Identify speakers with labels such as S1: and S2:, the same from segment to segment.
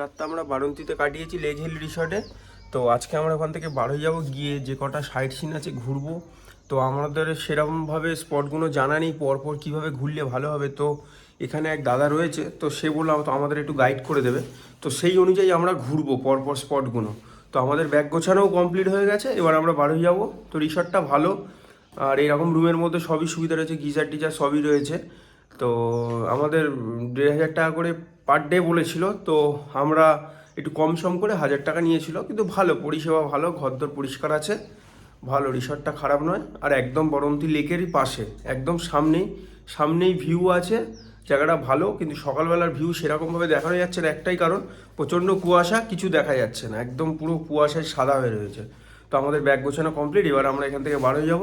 S1: রাতটা আমরা বারন্তিতে কাটিয়েছি লেজ হিল রিসর্টে। তো আজকে আমরা ওখান থেকে বার হয়ে যাব, গিয়ে যে কটা সাইট সিন আছে ঘুরবো। তো আমাদের সেরকমভাবে স্পটগুলো জানা নেই, পরপর কীভাবে ঘুরলে ভালো হবে। তো এখানে এক দাদা রয়েছে, তো সে বলল তো আমাদের একটু গাইড করে দেবে। তো সেই অনুযায়ী আমরা ঘুরবো পরপর স্পটগুলো। তো আমাদের ব্যাগ গোছানোও কমপ্লিট হয়ে গেছে, এবার আমরা বার হয়ে যাব। তো রিসর্টটা ভালো, আর এরকম রুমের মধ্যে সবই সুবিধা রয়েছে, গিজার টিজার সবই রয়েছে। তো আমাদের দেড় হাজার টাকা করে পার ডে বলেছিল, তো আমরা একটু কম সম করে হাজার টাকা নিয়েছিল, কিন্তু ভালো, পরিষেবা ভালো, ঘরদর পরিষ্কার আছে, ভালো, রিসর্টটা খারাপ নয়, আর একদম বরন্তি লেকেরই পাশে, একদম সামনেই সামনেই ভিউ আছে, জায়গাটা ভালো, কিন্তু সকালবেলার ভিউ সেরকমভাবে দেখানো যাচ্ছে না, একটাই কারণ, প্রচণ্ড কুয়াশা, কিছু দেখা যাচ্ছে না, একদম পুরো কুয়াশায় সাদা হয়ে রয়েছে, তো আমাদের ব্যাগ গোছানো কমপ্লিট এবার আমরা এখান থেকে বার হয়ে যাব,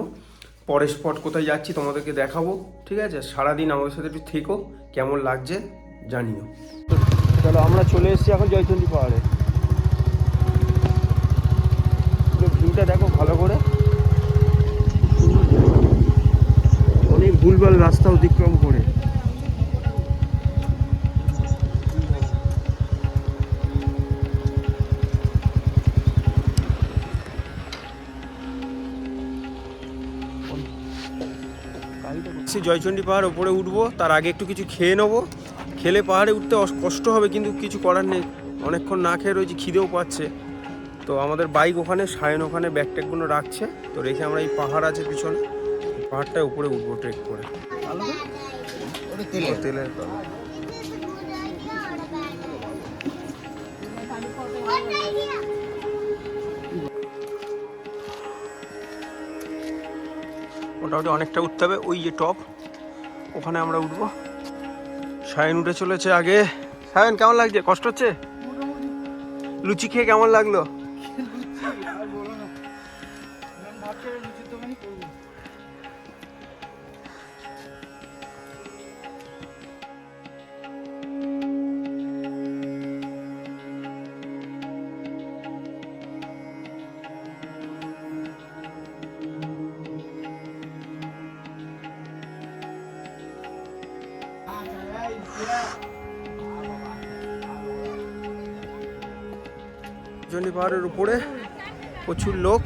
S1: পরের স্পট কোথায় যাচ্ছি তোমাদেরকে দেখাবো, ঠিক আছে, সারাদিন আমাদের সাথে একটু থেকো, কেমন লাগছে জানিও। চলো আমরা চলে এসেছি এখন জয়চন্ডী পাহাড়ে। ভিউটা দেখো ভালো করে। অনেক ভুলভাল রাস্তা অতিক্রম করে। জয়চন্ডী পাহাড় ওপরে উঠবো তার আগে একটু কিছু খেয়ে নেব। খেলে পাহাড়ে উঠতে কষ্ট হবে কিন্তু কিছু করার নেই। অনেকক্ষণ না খেয়ে রয়েছি খিদেও পাচ্ছে। তো আমাদের বাইক ওখানে সায়ন ওখানে ব্যাগ ট্যাগগুলো রাখছে। তো রেখে আমরা এই পাহাড় আছে পিছনে। পাহাড়টায় উপরে উঠবো ট্রেক করে। তেলের মোটামুটি অনেকটা উঠতে হবে ওই যে টপ। ওখানে আমরা উঠবো। সায়ন উঠে চলেছে আগে। সায়ন কেমন লাগছে? কষ্ট হচ্ছে? লুচি খেয়ে কেমন লাগল? জন্ডি পাহাড়ের উপরে প্রচুর লোক।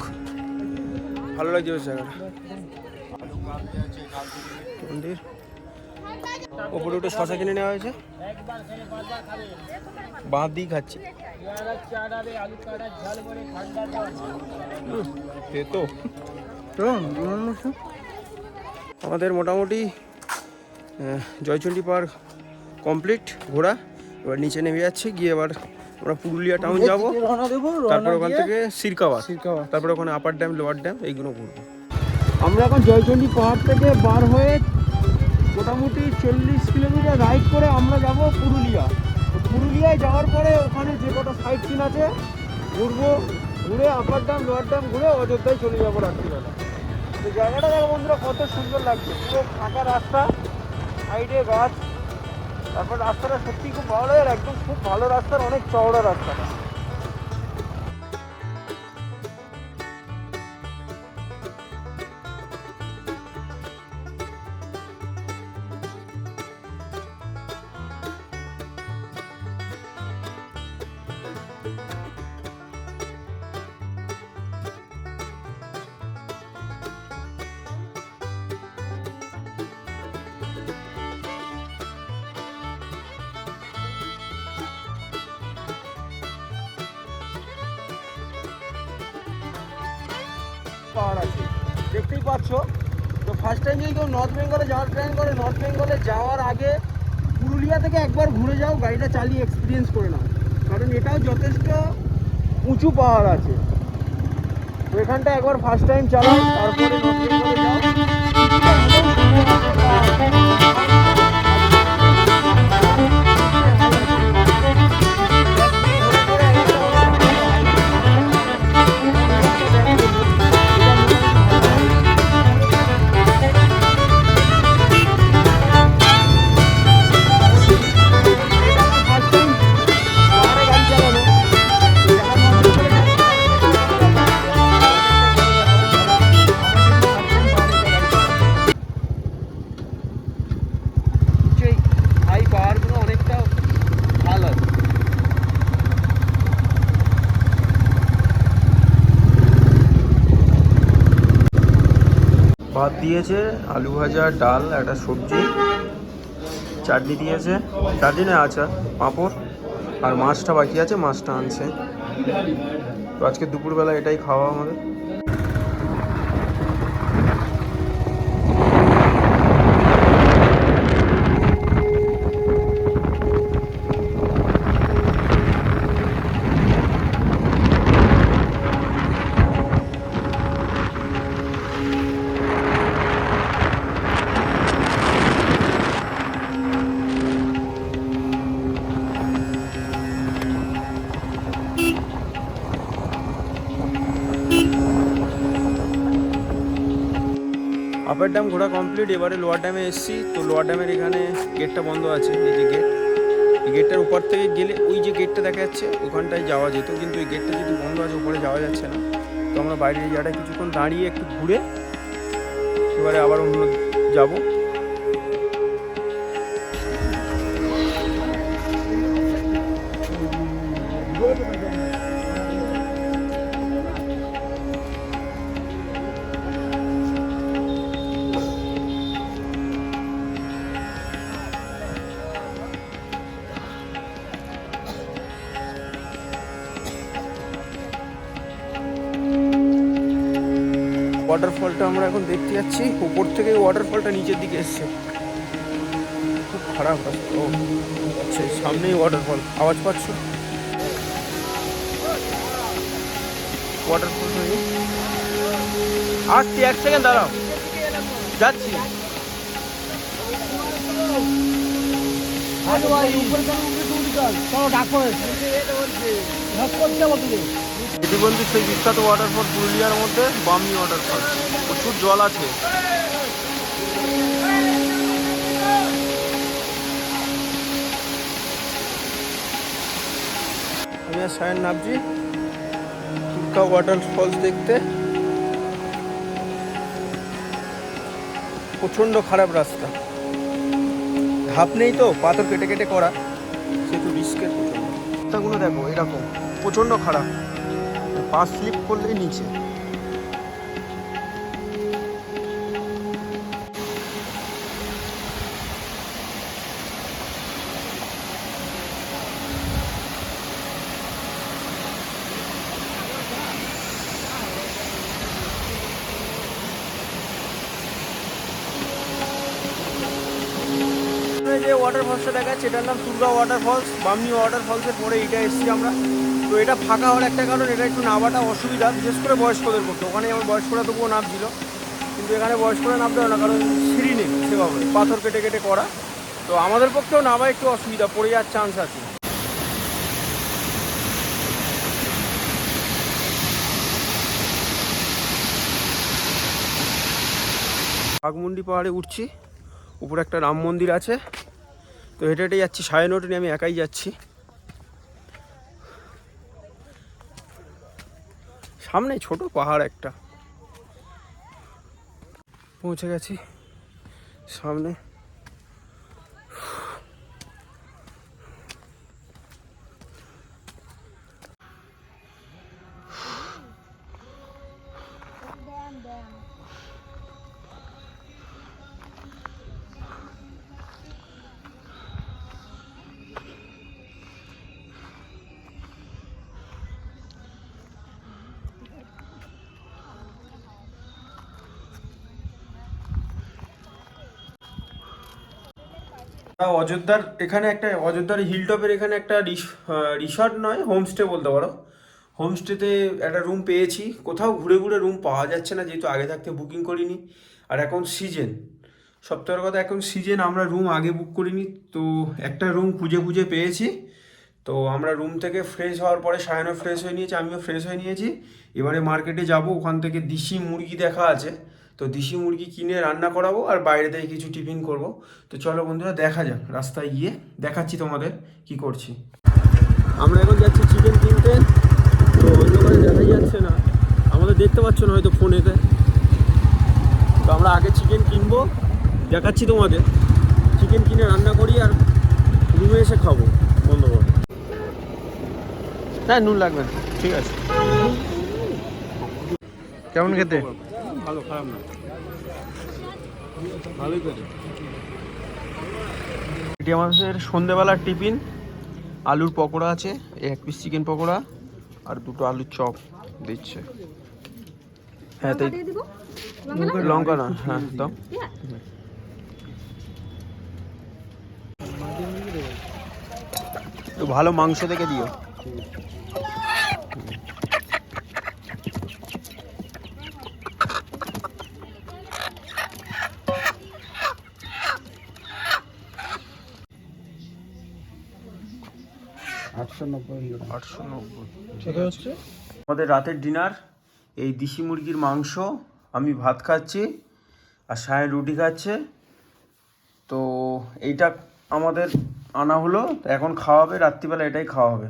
S1: ভালো লাগছে বেশ জায়গাটা। মন্দির। ওপরে উঠে শশা কিনে নেওয়া হয়েছে। দিয়ে খাচ্ছি। আমাদের মোটামুটি জয়চন্ডী পার্ক কমপ্লিট ঘোরা। এবার নিচে নেমে যাচ্ছি গিয়ে এবার আমরা পুরুলিয়া টাউন যাব। তারপর ওখান থেকে সিরকাওয়াত তারপরে ওখানে আপার ড্যাম লোয়ার ড্যাম এইগুলো ঘুরবো। আমরা এখন জয়চন্ডী পাহাড় থেকে বার হয়ে মোটামুটি চল্লিশ কিলোমিটার রাইড করে আমরা যাব পুরুলিয়া। পুরুলিয়ায় যাওয়ার পরে ওখানে যে কটা সাইট সিন আছে ঘুরবো ঘুরে আপার ড্যাম লোয়ার ড্যাম ঘুরে অযোধ্যায় চলে যাব রাত্রিবেলা। তো জায়গাটা দেখো বন্ধুরা কত সুন্দর লাগছে। পুরো ফাঁকা রাস্তা সাইডে গাছ তারপর রাস্তাটা সত্যি খুব ভালো আর একদম খুব ভালো রাস্তা অনেক চওড়া রাস্তাটা। দেখতেই পাচ্ছ। তো ফার্স্ট টাইম যদি কেউ নর্থ বেঙ্গলে যাওয়ার প্ল্যান করে নর্থ বেঙ্গলে যাওয়ার আগে পুরুলিয়া থেকে একবার ঘুরে যাও, গাড়িটা চালিয়ে এক্সপিরিয়েন্স করে নাও। কারণ এটাও যথেষ্ট উঁচু পাহাড় আছে। তো এখানটা একবার ফার্স্ট টাইম চালাও, তারপরে নর্থ বেঙ্গলে যাও। দিয়েছে, আলু ভাজা, ডাল, একটা সবজি, চাটনি দিয়েছে। চাটনি না আচার পাঁপড়, আর মাছটা বাকি আছে, মাছটা আনছে। তো আজকে দুপুরবেলা এটাই খাওয়া আমাদের আপার ড্যাম ঘোরা কমপ্লিট এবারে লোয়ার ড্যামে এসেছি। তো লোয়ার ড্যামের এখানে গেটটা বন্ধ আছে, এই যে গেট এই গেটটার উপর থেকে গেলে ওই যে গেটটা দেখা যাচ্ছে, ওখানটায় যাওয়া যেত। কিন্তু ওই গেটটা যদি বন্ধ আছে উপরে যাওয়া যাচ্ছে না। তো আমরা বাইরে যাওয়াটা কিছুক্ষণ দাঁড়িয়ে একটু ঘুরে এবারে আবার অন্য যাব। ওয়াটারফলটা আমরা এখন দেখতে যাচ্ছি। উপর থেকে ওয়াটারফলটা নিচের দিকে এসছে। খুব খারাপ রাস্তা। ও আচ্ছা সামনেই ওয়াটারফল আওয়াজ পাচ্ছ? ওয়াটারফল আসছি এক সেকেন্ড দাঁড়াও। যাচ্ছি।
S2: আরে ভাই উপরে কেন উঠে তুই চল ডাকো হেল্প করতে যাব তুমি
S1: প্রতিবন্ধী সেই বিখ্যাত ওয়াটারফল পুরুলিয়ার মধ্যে বামনি ওয়াটারফল প্রচুর জল আছে। আমি আর সায়ন নামছি। তুর্কা ওয়াটারফলস দেখতে। প্রচণ্ড খারাপ রাস্তা। ধাপ নেই তো পাথর কেটে কেটে করা। সেহেতু রিস্কের প্রচণ্ড। রাস্তাগুলো দেখো এরকম। প্রচণ্ড খারাপ। পা স্লিপ করলেই নিচে। এখানে যে ওয়াটারফলসটা দেখাচ্ছে, এটার নাম তুর্গা ওয়াটারফলস বামনি ওয়াটারফলসের পরে এটা এসেছি আমরা। তো এটা ফাঁকা হওয়ার একটা কারণ, এটা একটু নামাটা অসুবিধা, বিশেষ করে বয়স্কদের পক্ষে ওখানে আমার বয়স্করা তবুও নামছিল, কিন্তু এখানে বয়স্করা নামতে না, কারণ সিঁড়ি নেই সেভাবে, পাথর কেটে কেটে করা। তো আমাদের পক্ষেও নামা একটু অসুবিধা, পড়ে যাওয়ার চান্স আছে। বাঘমুন্ডি পাহাড়ে উঠছি। উপরে একটা রাম মন্দির আছে। তো হেঁটে হেঁটে যাচ্ছি, সাড়ে সায়ন নিয়ে আমি একাই যাচ্ছি। সামনে ছোট পাহাড় একটা। পৌঁছে গেছি। সামনে অযোধ্যার এখানে একটা, অযোধ্যার হিলটপের এখানে একটা রিসর্ট নয় হোমস্টে বলতে পারো। হোমস্টেতে একটা রুম পেয়েছি। কোথাও ঘুরে ঘুরে রুম পাওয়া যাচ্ছে না, যেহেতু আগে থাকতে বুকিং করিনি। আর এখন সিজন সপ্তাহের কথা, এখন সিজন আমরা রুম আগে বুক করিনি। তো একটা রুম খুঁজে খুঁজে পেয়েছি। তো আমরা রুম থেকে ফ্রেশ হওয়ার পরে সায়নও ফ্রেশ হয়ে নিয়েছি, আমিও ফ্রেশ হয়ে নিয়েছি। এবারে মার্কেটে যাব, ওখান থেকে দেশি মুরগি দেখা আছে। তো দেশি মুরগি কিনে রান্না করাবো আর বাইরে থেকে কিছু টিফিন করব। তো চলো বন্ধুরা দেখা যাক রাস্তায় গিয়ে দেখাচ্ছি তোমাদের কি করছি। আমরা এখন যাচ্ছি চিকেন কিনতে। তো অন্ধকারে দেখাই যাচ্ছে না। আমাদের দেখতে পাচ্ছ না হয়তো ফোনেতে তো আমরা আগে চিকেন কিনবো দেখাচ্ছি তোমাদের। চিকেন কিনে রান্না করি আর রুমে এসে খাব বন্ধ করো। হ্যাঁ নুন লাগবে ঠিক আছে।
S2: কেমন খেতে?
S1: ভালো খারাপ না। এটি আমাদের সন্ধেবেলার টিফিন। আলুর পকোড়া আছে এক পিস চিকেন পকোড়া আর দুটো আলুর চপ দিচ্ছে। হ্যাঁ তাই লঙ্কা না? হ্যাঁ তো একটু ভালো মাংস থেকে দিও।
S2: আটশো নব্বই
S1: আটশো নব্বই।
S2: ঠিক হচ্ছে?
S1: আমাদের রাতের ডিনার এই দেশি মুরগির মাংস আমি ভাত খাচ্ছি আর সায় রুটি খাচ্ছে। তো এইটা আমাদের আনা হলো তো এখন খাওয়া হবে রাত্রিবেলা এটাই খাওয়া হবে।